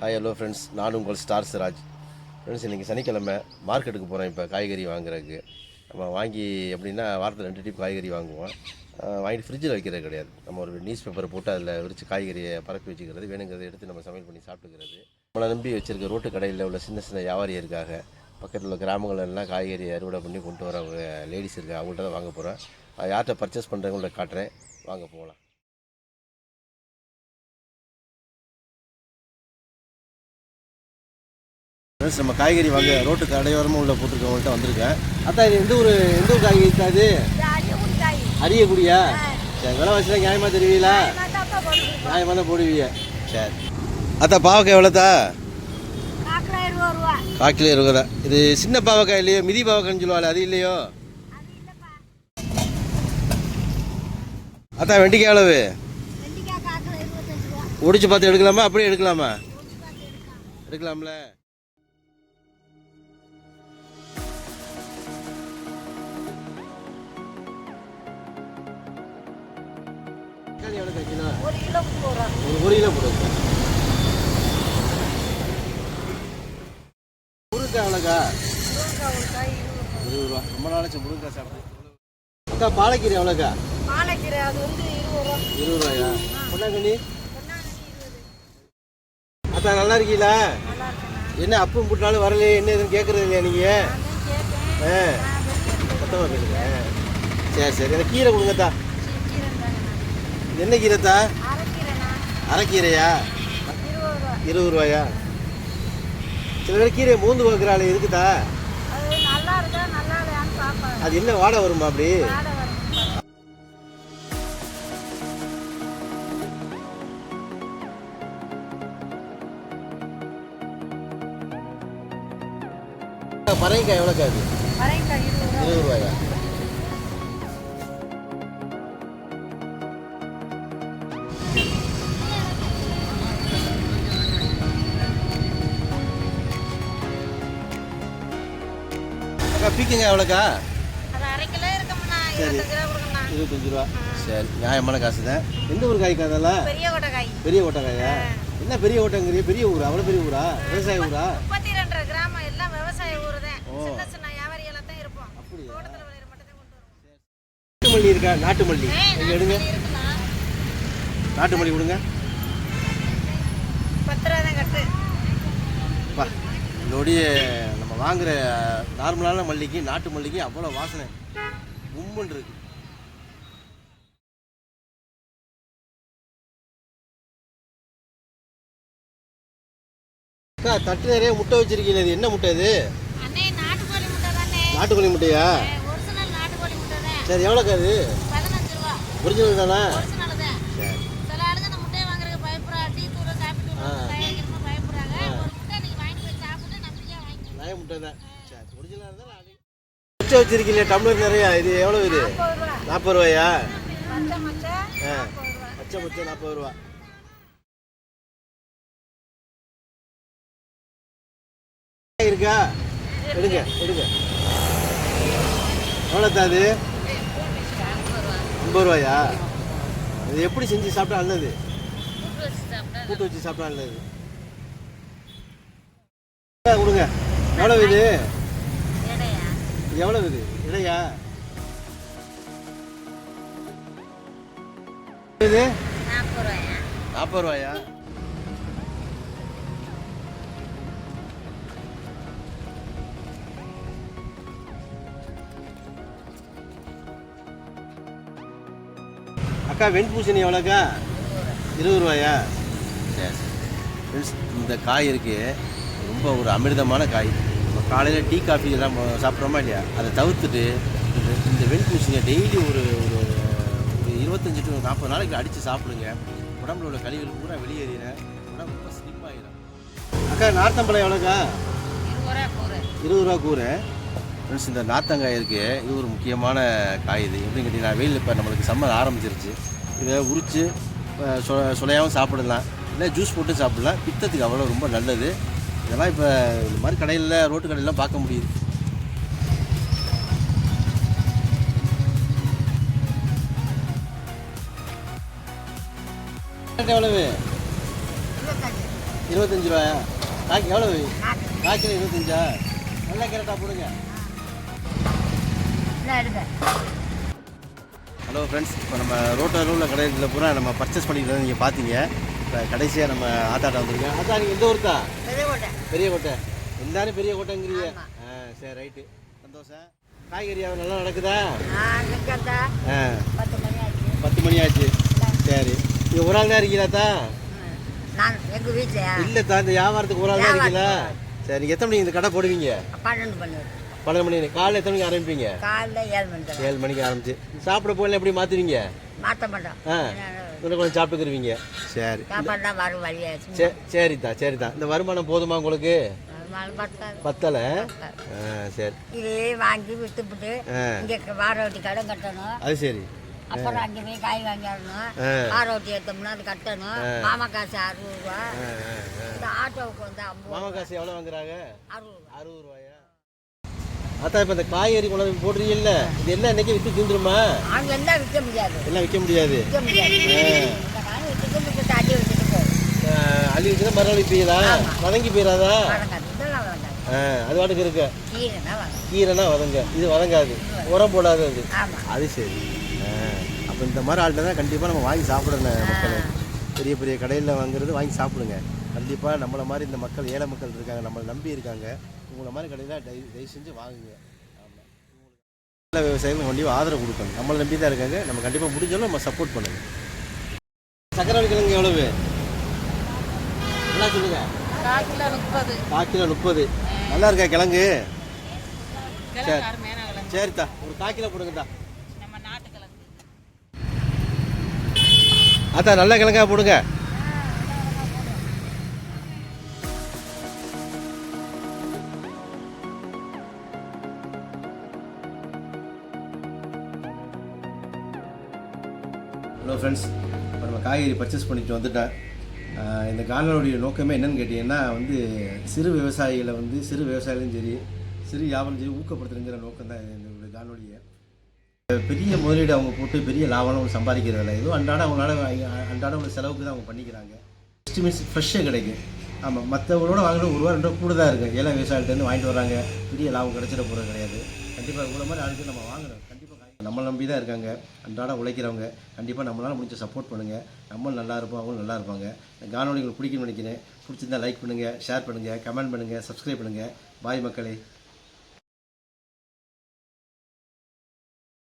Hi hello friends நான் உங்கள் star Siraj friends இன்றைக்கி சனிக்கிழமை மார்க்கெட்டுக்கு போகிறோம் இப்போ காய்கறி வாங்குறதுக்கு. நம்ம வாங்கி எப்படின்னா வாரத்தில் ரெண்டு டிப் காய்கறி வாங்குவோம். வாங்கிட்டு ஃப்ரிட்ஜில் வைக்கிறது கிடையாது. நம்ம ஒரு நியூஸ் பேப்பரை போட்டு அதில் விரித்து காய்கறியை பரப்பி வச்சுக்கிறது வேணுங்கிறத எடுத்து நம்ம சமையல் பண்ணி சாப்பிட்டுக்கிறது. நம்மளை நம்பி வச்சுருக்க ரோட்டு கடையில் உள்ள சின்ன சின்ன வியாபாரி இருக்காங்க. பக்கத்தில் உள்ள கிராமங்கள்ல எல்லாம் காய்கறி அறுவடை பண்ணி கொண்டு வரவங்க லேடிஸ் இருக்காங்க. அவங்கள்ட்ட தான் வாங்க போகிறேன் யார்கிட்ட பர்ச்சேஸ் பண்ணுறவங்கள்ட்ட காட்டுறேன். வாங்க போகலாம். ஃப்ரெண்ட்ஸ் நம்ம காய்கறி வாங்க ரோட்டு கடையோரமாக உள்ள போட்டிருக்கவங்கள்ட்ட வந்திருக்கேன். அத்தா இது எந்த ஊர் எந்த ஊர் காய்கறி இருக்கா அது அரியக்குடிக்காய் அரியக்குடியா? சரி விலைவாசிலாம் நியாயமாக தருவீங்களா போடுறது நியாயமாக தான் போடுவீங்க. சரி. அத்தா பாவக்காய் எவ்வளோத்தா காக்கில் இருபதா இது சின்ன பாவக்காய் இல்லையோ மிதி பாவக்காய்னு சொல்லுவாள் அது இல்லையோ? அத்தா வெண்டிக்காய் அளவு ஒடிச்சு பார்த்து எடுக்கலாமா? அப்படியே எடுக்கலாம். எடுக்கலாம்ல. தக்காளி எவ்வளோ கிலோ? ஒரு கிலோ ஒரு கிலோ போடுங்க முருங்கைக்காய் எவ்வளோக்கா இருபது ரூபா. ரொம்ப நாளைச்சு முருங்கைக்காய் சாப்பிட்டு அக்கா பாலக்கீரை எவ்வளோக்கா பாலக்கீரை அது வந்து இருபது ரூபா. இருபது ரூபாயா? பொன்னாங்கண்ணி? அத்தா நல்லா இருக்கீங்களா? என்ன அப்பும் புட்டாலும் வரலையே? என்ன எதுவும் கேட்குறது இல்லையா நீங்கள் ஆ. சரி சரி. எனக்கு கீரை கொடுங்கத்தா. என்ன கீரைத்தா? அரைக்கீரையா? இருபது ரூபா. இருபது ரூபாயா? சில பேர் கீரையை மூந்து பார்க்குறாள் இருக்குதா? அது என்ன வாடை வருமா அப்படி? பறையக்காய் எவ்வளோக்கா அது? இருபது ரூபாயா? பீக்கங்க எவ்வளோக்கா சரி. இருபத்தஞ்சு ரூபா சரி நியாயமான காசு தான் எந்த ஊர் காய்க்கா அதெல்லாம்? பெரிய கொட்டைக்காய் பெரிய ஓட்டக்காயா? என்ன பெரிய ஓட்டங்கிறிய பெரிய ஊரா? அவ்வளோ பெரிய ஊரா? விவசாய ஊரா? முப்பத்தி ரெண்டரை கிராமம் எல்லாம் விவசாய ஊர் தான். சின்ன சின்ன தான் இருப்போம். அப்படியா? நாட்டு மல்லி இருக்கா? நாட்டு மல்லி. இங்க எடுங்க. நாட்டு மல்லி கொடுங்க. பத்து ரூபா தான் கட்டு. பா வாங்குற நார்மலான மல்லிக்கு நாட்டு மல்லிக்கு அவ்வளோ வாசனை. கும்முன்னு இருக்கு. தட்டு நிறைய முட்டை வச்சிருக்கீங்க இது என்ன முட்டை இது? நாட்டுக்கோழி முட்டையா? சரி எவ்வளோக்கா அது ஒரிஜினல் தானே ஒரிஜினல் தான் சரி சில ஆளுங்க இந்த முட்டையை வாங்குறதுக்கு பயப்படுறா டீ தூர காப்பி தூர ஆ. தயாரிக்கிறப்ப பயப்படுறாங்க ஒரு முட்டை நீங்க வாங்கிட்டு போய் சாப்பிட்டு நம்பிக்கையா வாங்கிக்கலாம் நய முட்டை தான் சரி ஒரிஜினலாக இருந்தால் அது மச்சை வச்சிருக்கீங்களே டம்ளர் நிறையா இது எவ்வளோ இது? நாற்பது ரூபாயா? பச்சை மச்சை பச்சை நாற்பது ரூபா. இருக்கா? எடுங்க எடுங்க. எவ்வளோ தாது ஐம்பது ரூபாயா? இது எப்படி செஞ்சு சாப்பிட்டா நல்லது? கூட்டு வச்சு சாப்பிட்டா நல்லது. கொடுங்க. எவ்வளோ இது? இது இது இல்லையா இது? நாற்பது ரூபாயா? அக்கா வெண் அக்கா வெண்பூசணி எவ்வளோக்கா? இருபது ரூபாயா? சரி. இந்த காய் இருக்கு. ரொம்ப ஒரு அமிர்தமான காய். காலையில் டீ காஃபி எல்லாம் சாப்பிட்றோமா இல்லையா? அதை தவிர்த்துட்டு இந்த இந்த வெண்பூசணியை டெய்லி ஒரு ஒரு ஒரு இருபத்தஞ்சி டு நாற்பது நாளைக்கு அடித்து சாப்பிடுங்க. உடம்புல உள்ள கழிவுகள் பூரா வெளியேறின. உடம்பு ரொம்ப ஸ்லிப் ஆகிடும் அக்கா நார்த்தம்பழம் எவ்வளோக்கா? இருபது ரூபா கூரை ஃப்ரெண்ட்ஸ் இந்த நார்த்தங்காய் இருக்கு. இது ஒரு முக்கியமான காய் இது. எப்படின்னு கேட்டிங்கன்னா வெயில் இப்போ நம்மளுக்கு சம்மர் ஆரம்பிச்சிருச்சு. இதை உரித்து சுளையாகவும் சாப்பிடலாம். இல்லை ஜூஸ் போட்டு சாப்பிடலாம். பித்தத்துக்கு அவ்வளோ ரொம்ப நல்லது. இதெல்லாம் இப்போ இந்த மாதிரி கடையில் ரோட்டு கடையிலாம் பார்க்க முடியுது. எவ்வளவு? இருபத்தஞ்சு ரூபாயா? காக்கி எவ்வளவு? கால் இருபத்தஞ்சா? நல்லா கேரட்டா போடுங்க. ஹலோ ஃப்ரெண்ட்ஸ் இப்போ நம்ம ரோட்டோரில் உள்ள கடையில் பூரா நம்ம பர்ச்சேஸ் பண்ணிக்கிறத நீங்கள் பார்த்தீங்க. இப்போ கடைசியாக நம்ம ஆத்தாட்ட வந்திருக்கோம் ஆத்தா நீங்கள் எந்த ஊருக்கா? பெரிய கோட்டை எல்லாரும் பெரிய கோட்டைங்கிறீங்க ஆ சரி ரைட்டு. சந்தோஷம். காய்கறி வியாபாரம் நல்லா நடக்குதா? ஆ பத்து மணி ஆச்சு. சரி. நீ ஒரு ஆள் தான் இருக்கீங்களாத்தா நான் எங்க வீட்டுல இல்லை தான் இந்த வியாபாரத்துக்கு ஒரு ஆள் தான் இருக்கீங்களா? சரி நீங்கள் எத்தனை மணிக்கு இந்த கடை போடுவீங்க? பன்னெண்டு மணி. பன்னெண்டு மணி காலையில் எத்தனை மணிக்கு ஆரம்பிப்பீங்க? காலைல ஏழு மணி தான். ஏழு மணிக்கு ஆரம்பிச்சு. சாப்பிட போகல எப்படி மாற்றுவீங்க மாற்ற மாட்டோம். ஆ. இன்னும் கொஞ்சம் சாப்பிட்டுக்குருவீங்க. சரி. சாப்பாடுலாம் வரும் வழியாச்சு. சே சரிதான் சரிதான் இந்த வருமானம் போதுமா உங்களுக்கு? பத்தலை? சரி. இதே வாங்கி வித்துப்புட்டு இங்கே வார வட்டி கடன் கட்டணும். அது சரி. அப்புறம் அங்கே போய் காய் வாங்கி வரணும் ஆ. வார வட்டி எடுத்தோம்னா அது கட்டணும். மாமா காசு அறுபது ரூபா. இந்த ஆட்டோவுக்கு வந்து ஐம்பது மாமா காசு எவ்வளோ வாங்குறாங்க? அறுபது அறுபது ரூபாயா? அதான் இப்போ இந்த காய்கறி வந்து போடுறீங்கல்ல இது எல்லாம் இன்னைக்கு விற்று தீந்துருமா? எல்லாம் விற்க முடியாது. எல்லாம் விற்க முடியாது. அள்ளி வச்சுன்னா மறுநாள் விற்பீங்களா வதங்கி போயிடாதா அது பாட்டுக்கு இருக்கு? கீரைனா வதங்க. இது வதங்காது. உரம் போடாது அது. அது சரி. அப்போ இந்த மாதிரி ஆள்கிட்ட தான் கண்டிப்பாக நம்ம வாங்கி சாப்பிடணும் மக்கள். பெரிய பெரிய கடையில் வாங்குறது வாங்கி சாப்பிடுங்க. கண்டிப்பாக நம்மளை மாதிரி இந்த மக்கள் ஏழை மக்கள் இருக்காங்க நம்மளை நம்பி இருக்காங்க. உங்களை மாதிரி கடையில் தயவு தயவு செஞ்சு வாங்குங்க. ஆமாம் நல்ல விவசாயிகள் கண்டிப்பாக ஆதரவு கொடுக்கணும். நம்மளை நம்பி தான் இருக்காங்க. நம்ம கண்டிப்பாக முடிஞ்சாலும் நம்ம சப்போர்ட் பண்ணுங்க. சக்கரவள்ளி கிழங்கு எவ்வளவு? என்ன சொல்லுங்க? கால் கிலோ முப்பது. நல்லா இருக்கா கிழங்கு? சரி. சரித்தா ஒரு கால் கிலோ கொடுங்கத்தா நம்ம நாட்டு கிழங்கு. அதான் நல்ல கிழங்கா போடுங்க. ஹலோ ஃப்ரெண்ட்ஸ் இப்போ நம்ம காய்கறி பர்ச்சேஸ் பண்ணிட்டு வந்துட்டேன். இந்த காணொலியுடைய நோக்கமே என்னன்னு கேட்டிங்கன்னா வந்து சிறு விவசாயிகளை வந்து சிறு விவசாயிகளும் சரி சிறு வியாபாரம் சரி ஊக்கப்படுத்துறங்கிற நோக்கம் தான் இந்த காணொலியை பெரிய முதலீடு அவங்க போட்டு பெரிய லாபம் அவங்க சம்பாதிக்கிறதில்ல ஏதோ அன்றாட அவங்களால அன்றாட அவங்க செலவுக்கு தான் அவங்க பண்ணிக்கிறாங்க. ஃபஸ்ட்டு மீன்ஸ் ஃப்ரெஷ்ஷாக கிடைக்கும். ஆமாம் மற்றவங்களோட வாங்கினா ஒரு ரூபா ரெண்டு ரூபா கூட தான் இருக்குது ஏழை விவசாயிகிட்டேருந்து வாங்கிட்டு வராங்க பெரிய லாபம் கிடைச்சிட போகிறது கிடையாது. கண்டிப்பாக இவ்வளோ மாதிரி ஆளுக்கு நம்ம வாங்கணும். நம்மளை நம்பி தான் இருக்காங்க. அன்றாட உழைக்கிறவங்க கண்டிப்பாக நம்மளால் முடிஞ்ச சப்போர்ட் பண்ணுங்கள் நம்மளும் நல்லா இருப்போம் அவங்களும் நல்லா இருப்பாங்க. இந்த காணொலி உங்களுக்கு பிடிக்கும்னு நினைக்கிறேன். பிடிச்சிருந்தா லைக் பண்ணுங்கள் ஷேர் பண்ணுங்கள் கமெண்ட் பண்ணுங்கள் சப்ஸ்கிரைப் பண்ணுங்கள் பாய் மக்களே.